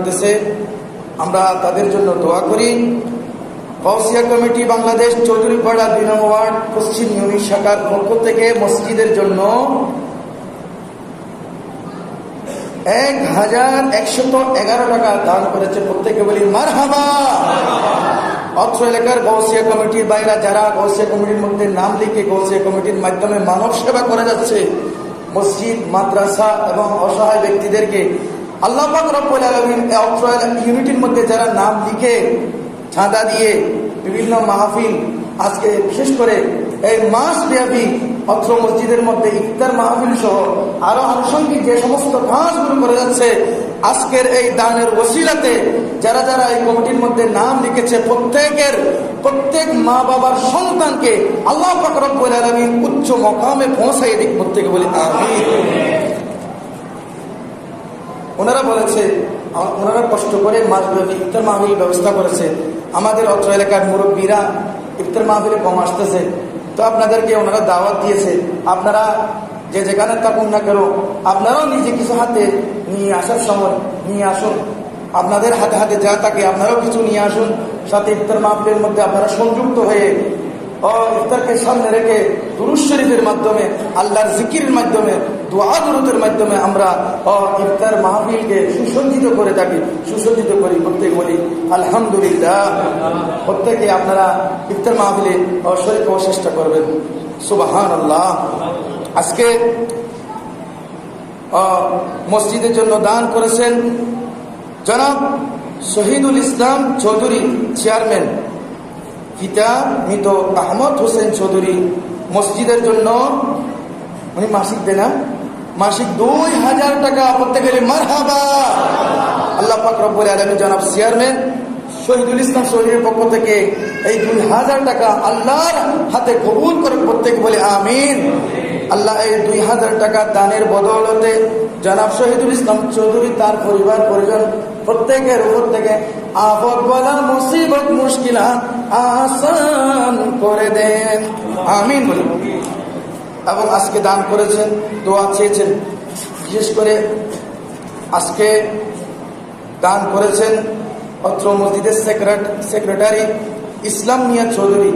করতেছে, আমরা তাদের জন্য দোয়া করি। কৌসিয়া কমিটি বাংলাদেশ চৌধুরীপাড়া দুই নম্বর ওয়ার্ড, পশ্চিম ইউনিট শাখার পক্ষ থেকে মসজিদের জন্য এক হাজার একশত এগারো টাকা দান করেছে প্রত্যেকে বলি মার হাবা অত্র এলাকার গৌসিয়া কমিটির বাইরা যারা গৌসিয়া কমিটির মধ্যে নাম লিখে গৌসিয়া কমিটির মাধ্যমে মানব সেবা করা যাচ্ছে, মসজিদ, মাদ্রাসা এবং অসহায় ব্যক্তিদেরকে আল্লাহ পাক রব্বুল আলমিন অত্র ইউনিটির মধ্যে যারা নাম লিখে, চাঁদা দিয়ে বিভিন্ন মাহফিল আজকে বিশেষ করে এই মাস ব্যাপী অত্র মসজিদের মধ্যে ইফতার মাহফিল সহ আরও আনুষঙ্গিক যে সমস্ত কাজগুলো করে যাচ্ছে, আজকের এই দানের ওসিলাতে যারা যারা এই কমিটির মধ্যে নাম লিখেছে, প্রত্যেকের, প্রত্যেক মা বাবার সন্তানকে আল্লাহ ফাকরব্বুল আলমিন উচ্চ মকামে পৌঁছাই দিক প্রত্যেকে বলি আমি ওনারা বলেছে, ওনারা কষ্ট করে মাসব্যাপী ইফতার মাহফিল ব্যবস্থা করেছে। আমাদের অত্র এলাকার মুরব্বীরা ইফতার মাহফিলে কম আসতেছে। তো আপনাদেরকে ওনারা দাওয়াত দিয়েছে, আপনারা যে যেখানে থাকুন না কেন, আপনারাও নিজে কিছু হাতে নিয়ে আসার সময় নিয়ে আসুন। আপনাদের হাতে হাতে যা থাকে, আপনারাও কিছু নিয়ে আসুন। সাথে ইফতার মাহফিলের মধ্যে আপনারা সংযুক্ত হয়ে ইফতারকে সামনে রেখে দুরুজ শরীফের মাধ্যমে, আল্লাহর জিকিরের মাধ্যমে, দোয়া দুরুদের মাধ্যমে আমরা ইফতার মাহফিলকে সুসজ্জিত করে থাকি। সুসজ্জিত করি প্রত্যেক বলি, আলহামদুলিল্লাহ। প্রত্যেকে আপনারা ইফতার মাহফিলে শরীর হওয়ার চেষ্টা করবেন। সুবাহান আল্লাহ আজকে মসজিদের জন্য দান করেছেন জনাব শহীদুল ইসলাম চৌধুরী, চেয়ারম্যান। পিতা মৃত আহমদ হোসেন চৌধুরী মসজিদের জন্য, উনি মাসিক দেন? মাসিক দুই হাজার টাকা প্রত্যেকের মার হাবা আল্লাহ পাক রব্বুল আলমী জনাব চেয়ারম্যান শহীদুল ইসলাম শহীদের পক্ষ থেকে এই দুই হাজার টাকা আল্লাহর হাতে কবুল করে প্রত্যেক বলে আমিন আল্লাহ এই দুই হাজার টাকা দানের বদৌলতে জনাব শহীদুল ইসলাম চৌধুরী তার পরিবার, পরিজন প্রত্যেকের উপর থেকে আপদ বলা মুশকিলা আসান করে দেন। আমিন বলে। এবং আজকে দান করেছেন, দোয়া চেয়েছেন। বিশেষ করে আজকে দান করেছেন অত্র মসজিদের সেক্রেটারি ইসলাম মিয়া চৌধুরী,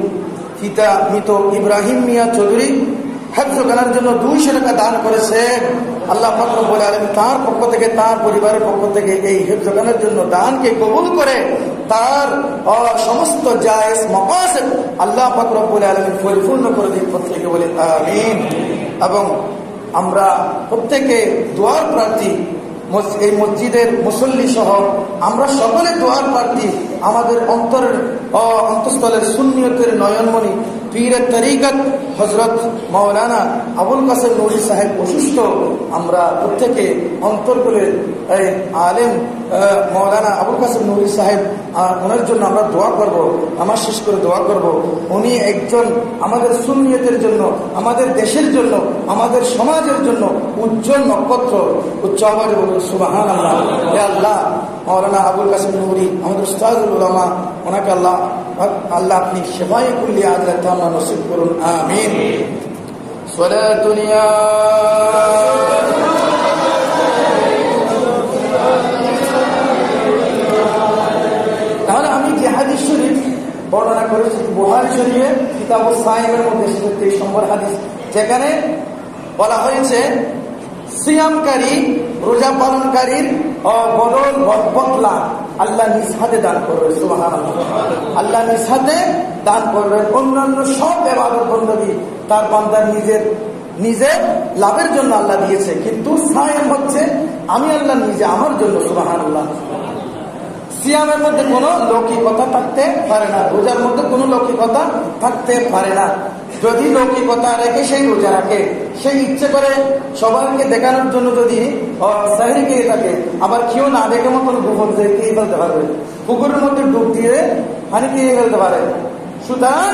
পিতা মৃত ইব্রাহিম মিয়া চৌধুরী। হেফজ গানার জন্য দুইশো টাকা দান করেছে আল্লাহ ফকর বলে আলম তার পক্ষ থেকে, তার পরিবারের পক্ষ থেকে এই হেফজ গানার জন্য দানকে কবুল করে তার সমস্ত জায়েজ মকাসেদ আল্লাহ ফকর বলে আলম পরিপূর্ণ করে দিন প্রত্যেকে বলে আমিন। এবং আমরা প্রত্যেকে দোয়ার প্রার্থী এই মসজিদের মুসল্লি সহ, আমরা সকলে দোয়ার প্রার্থী, আমাদের অন্তরের অন্তঃস্থলের শূন্যতের নয়নমণি পীরের তরিকত হজরত মৌলানা আবুল কাসেম নুরি সাহেব অসুস্থ। আমরা প্রত্যেকে অন্তর্গুলের এই আলেম মৌলানা আবুল কাসেম নুরি সাহেব ওনার জন্য আমরা দোয়া করব আমার শেষ করে দোয়া করব। উনি একজন আমাদের সুন্নিয়তের জন্য, আমাদের দেশের জন্য, আমাদের সমাজের জন্য উজ্জ্বল নক্ষত্র। উচ্চ আবারে সুবাহান আল্লাহ আল্লাহ মৌলানা আবুল কাসেম নুরি, আমাদের উস্তাদুল উলামা, ওনাকে আল্লাহ আল্লাহ আপনি সেবাই করলে আদরা তামা নসিব করুন, আমিন। সোলা দুনিয়া তাহলে আমি যে হাদিস শরীফ বর্ণনা করেছি বুহারি জড়িয়ে কিতাব সাহেবের মধ্যে তেইশ নম্বর হাদিস, যেখানে বলা হয়েছে, সিয়ামকারী, রোজা পালনকারীর অবরল বদলা আল্লাহ নিজ হাতে দান করবেন সুহান আল্লাহ নিজ হাতে দান করবেন। অন্যান্য সব ব্যবহার বন্ধবী তার বান্দার নিজের নিজের লাভের জন্য আল্লাহ দিয়েছে। কিন্তু সায়েম হচ্ছে, আমি আল্লাহ নিজে আমার জন্য সুবাহান আল্লাহ সিয়ামের মধ্যে কোনো লৌকিকতা থাকতে পারে না, রোজার মধ্যে কোনো লৌকিকতা থাকতে পারে না। যদি লৌকিকতা রেখে সেই রোজা রাখে, সেই ইচ্ছে করে সবাইকে দেখানোর জন্য যদি থাকে, আবার কেউ না দেখে মতন গোপন খেয়ে ফেলতে পারবে। পুকুরের মধ্যে ডুব দিয়ে পানি খেয়ে ফেলতে পারে। সুতরাং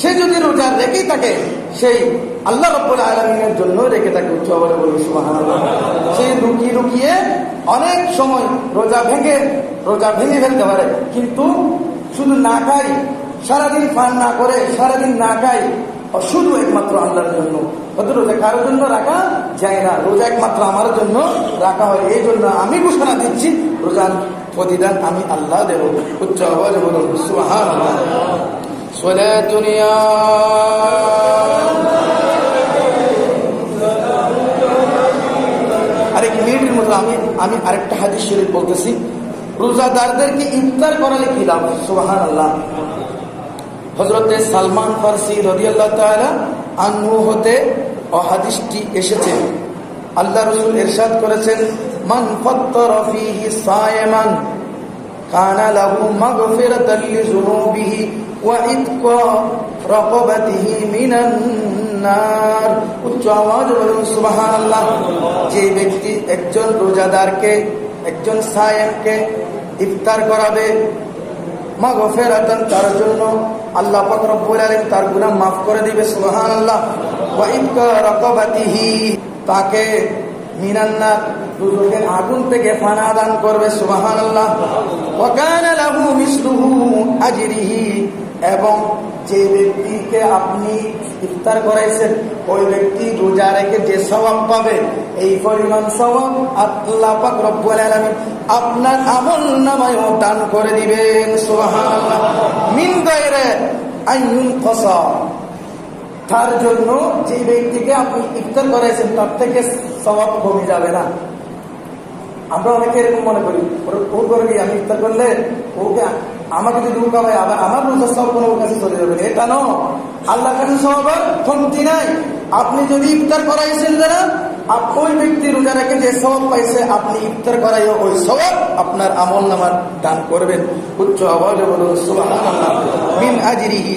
সে যদি রোজা রেখেই থাকে সেই আল্লাহ রব্বুল আলমিনের জন্য রেখে তাকে উচ্চ বলে বলি সেই লুকিয়ে লুকিয়ে অনেক সময় রোজা ভেঙে রোজা ভেঙে ফেলতে পারে। কিন্তু শুধু না খাই, সারাদিন ফান না করে, সারাদিন না খাই শুধু একমাত্র আল্লাহর জন্য। রোজা কারোর জন্য রাখা যায় না। রোজা একমাত্র আমার জন্য রাখা হয়। এই জন্য আমি ঘোষণা দিচ্ছি, রোজার প্রতিদান আমি আল্লাহ দেব। উচ্চ আওয়াজ বলুন সুহান সোলা দুনিয়া আমি আরেকটা হাদিস শরীফ বলতেছি। রোজাদারদেরকে ইফতার করালে কি লাভ? সুবাহান আল্লাহ হজরতে সালমান ফার্সি রদিয়াল্লাহ হতে অহাদিসটি এসেছে। আল্লাহ রসুল এরশাদ করেছেন, মান কানা নার উচ্চ আওয়াজ বলুন, সুবহানাল্লাহ। যে ব্যক্তি একজন রোজাদারকে, একজন সায়েমকে ইফতার করাবে, মাগফিরাতান, তার জন্য আল্লাহ পাক রব্বুল আলামিন তার গুনাহ মাফ করে দিবে, সুবহানাল্লাহ। ওয়া ইতকা রাকাবাতিহি তাকে মিনান্নার দুজকের আগুন থেকে ফানা দান করবে সুবাহান আল্লাহ ওয়াকানা লাহু মিসলুহু আজরিহি এবং যে ব্যক্তিকে আপনি ইফতার করাইছেন, ওই ব্যক্তি রোজা রেখে যে সওয়াব পাবে, এই পরিমাণ সওয়াব আল্লাহ পাক রব্বুল আলামিন আপনার আমল নামায়ও দান করে দিবেন, সুবহানাল্লাহ। মিন গায়রে আইয়ুন কসা তার জন্য যে ব্যক্তিকে আপনি ইফতার করাইছেন, তার থেকে স্বভাব কমে যাবে না। আমরা অনেকে এরকম মনে করি, ওর- ও করে আমি ইফতার করলে ওকে আমাকে যদি ও হয় আবার আমার রোজার সব কোনো কাছে চলে যাবে। এটা ন আল্লাহ কাছে স্বভাবের কমতি নাই আপনি যদি ইফতার করাইছেন যারা ওই ব্যক্তি রোজা রেখে যে সব পাইছে, আপনি ইফতার করাই ওই সবাব আপনার আমল নামার দান করবেন। উচ্চ আওয়াজে বলুন, সুবহানাল্লাহ। মিন আজরিহি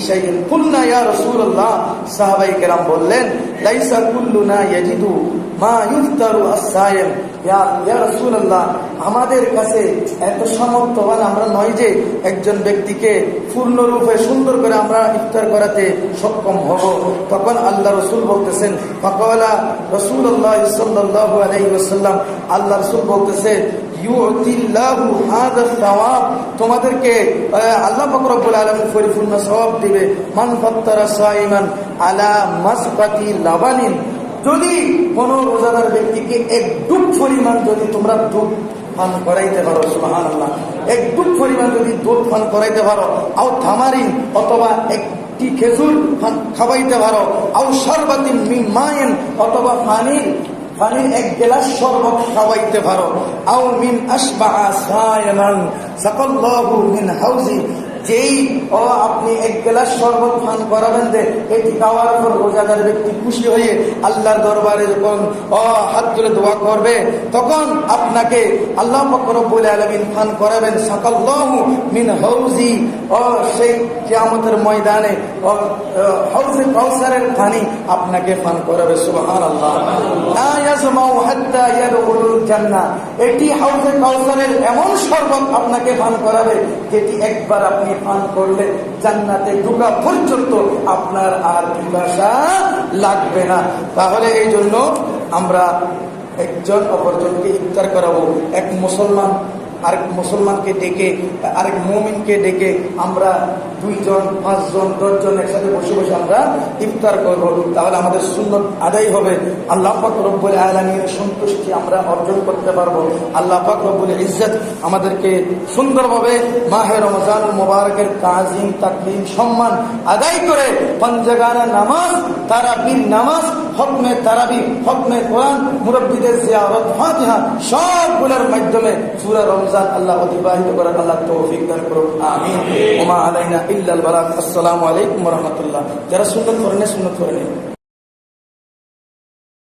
কুলনা ইয়া রাসূলুল্লাহ। কেরাম বললেন, লাইসা কুল্লুনা ইয়াজিদু মা ইফতারু ইয়া ইয়া রাসূলুল্লাহ, আমাদের কাছে এত সামর্থ্যবান আমরা নয় যে একজন ব্যক্তিকে পূর্ণরূপে সুন্দর করে আমরা ইফতার করাতে সক্ষম হব। তখন আল্লাহ রসুল বলতেছেন, ফকলা রসুল্লাহ আল্লাহ বলতেছে তোমাদেরকে আল্লাহ আলামিন পরিপূর্ণ সওয়াব দিবে। লাবানিন যদি কোন রোজাদার ব্যক্তিকে এক ডুব পরিমাণ যদি তোমরা দুধ পান করাইতে পারো সুবাহান আল্লাহ এক ডুব পরিমাণ যদি দুধ পান করাইতে পারো, আও থামারিন অথবা একটি খেজুর খাবাইতে পারো। আও সর্বাতিন মায়েন অথবা পানির পানির এক গ্লাস শরবত খাওয়াইতে পারো। আউ মিন আসবা সকল সাকাল্লাহু মিন হাউজি। যেই, ও আপনি এক গ্লাস শরবত পান করাবেন যে, এটি খাওয়ার পর রোজাদার ব্যক্তি খুশি হয়ে আল্লাহর দরবারে যখন, ও হাত তুলে দোয়া করবে, তখন আপনাকে আল্লাহ ফকরবুল আলমিন পান করাবেন। সাকাল্লাহু মিন হাউজি। ও সেই কিয়ামতের ময়দানে, ও হাউজে কাউসারের পানি আপনাকে পান করাবে। ইয়াদখুলুল জান্নাহ। এটি হাউজে কাউসারের এমন শরবত আপনাকে পান করাবে, যেটি একবার আপনি পান করলে জান্নাতে ঢুকা পর্যন্ত আপনার আর পিপাসা লাগবে না। তাহলে এই জন্য আমরা একজন অপরজনকে ইফতার করাবো। এক মুসলমান, আরেক মুসলমানকে ডেকে, আরেক মমিনকে ডেকে আমরা দুইজন, পাঁচজন, দশজন একসাথে আমরা ইফতার করব। তাহলে আমাদের সুন্দর আদায় হবে। আল্লাহ পাক রব্বুল আলমীর সন্তুষ্টি আমরা অর্জন করতে পারব। আল্লাহ পাক রব্বুল ইজ্জত আমাদেরকে সুন্দরভাবে মাহে রমজান মোবারকের তাজিম তাকলিম সম্মান আদায় করে পঞ্জাগানা নামাজ তারা তারাবির নামাজ হকমে তারাবি, হকমে কোরআন, মুরব্বীদের জিয়ারত, ফাতিহা, সবগুলোর মাধ্যমে পুরো রমজান আল্লাহ অতিবাহিত করার আল্লাহ তৌফিক দান করুন। আমিন। ওমা আলাইনা ইল্লাল বারাক আসসালামু আলাইকুম রাহমাতুল্লাহ। যারা সুন্নত করেন সুন্নত করেন